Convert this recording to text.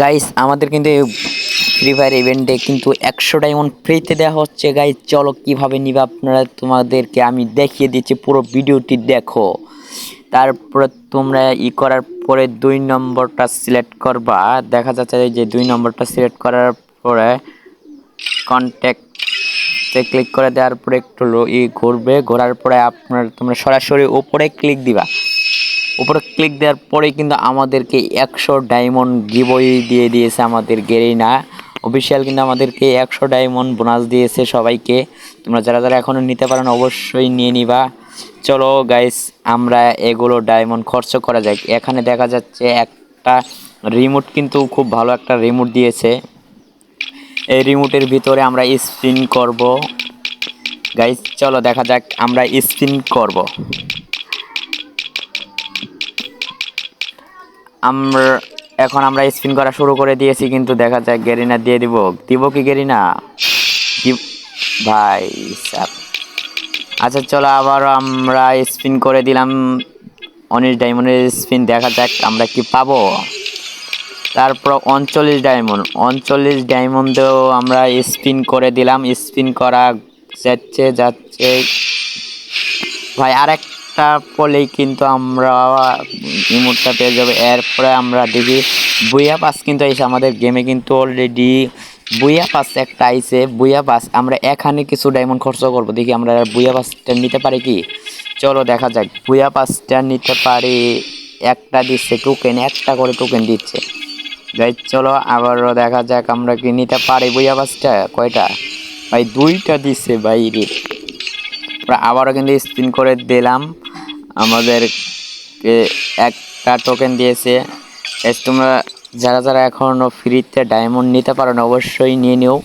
Guys আমাদের কিন্তু free fire ইভেন্টে কিন্তু একশো ডায়মন্ড ফ্রিতে দেওয়া হচ্ছে। গাইস চলো কীভাবে নিবে আপনারা তোমাদেরকে আমি দেখিয়ে দিচ্ছি পুরো ভিডিওটি, দেখো। তারপরে তোমরা ই করার পরে দুই নম্বরটা সিলেক্ট করবা। দেখা যাচ্ছে যে দুই নম্বরটা সিলেক্ট করার পরে কন্ট্যাক্টে ক্লিক করে দেওয়ার পরে একটু ই ঘুরবে। ঘোরার পরে আপনার তোমরা সরাসরি উপরে ক্লিক দিবা। উপরে ক্লিক দেওয়ার পরেই কিন্তু আমাদেরকে একশো ডায়মন্ড গিবই দিয়ে দিয়েছে আমাদের গেরিনা। অফিসিয়াল কিন্তু আমাদেরকে একশো ডায়মন্ড বোনাস দিয়েছে সবাইকে। তোমরা যারা যারা এখনও নিতে পারেন অবশ্যই নিয়ে নিবা। চলো গাইস আমরা এগুলো ডায়মন্ড খরচ করা যায় এখানে দেখা যাচ্ছে একটা রিমোট কিন্তু খুব ভালো একটা রিমোট দিয়েছে। এই রিমোটের ভিতরে আমরা স্পিন করব। গাইস চলো দেখা যাক আমরা স্পিন করব। আমরা, এখন আমরা স্পিন করা শুরু করে দিয়েছি, কিন্তু দেখা যাক গেরিনা দিয়ে দিব। দিব কি গেরিনা? ভাই সাব আচ্ছা চলো আবার আমরা স্পিন করে দিলাম। উনিশ ডায়মন্ডের স্পিন দেখা যাক আমরা কি পাবো। তারপর উনচল্লিশ ডায়মন্ড উনচল্লিশ ডায়মন্ডেও আমরা স্পিন করে দিলাম। স্পিন করা যাচ্ছে যাচ্ছে। ভাই আর একটা পলেই কিন্তু আমরা ইমোটটা পেয়ে যাব। এরপরে আমরা দেখি বুয়া পাস কিন্তু এসে আমাদের গেমে কিন্তু অলরেডি বুয়া পাস একটা আইছে। বুয়া পাস, আমরা এখানে কিছু ডায়মন্ড খরচ করব। দেখি আমরা বুয়া পাসটা নিতে পারি কি? চলো দেখা যাক বুয়া পাসটা নিতে পারি। একটা দিচ্ছে টোকেন একটা করে টোকেন দিচ্ছে। যাই, চলো আবারও দেখা যাক আমরা কি নিতে পারি বুয়া পাসটা। কয়টা? ভাই, দুইটা দিচ্ছে ভাই রে। আবারও কিন্তু স্পিন করে দিলাম। আমাদেরকে একটা টোকেন দিয়েছে। তোমরা যারা যারা এখনও ফ্রিতে ডায়মন্ড নিতে পারো না, অবশ্যই নিয়ে নিও।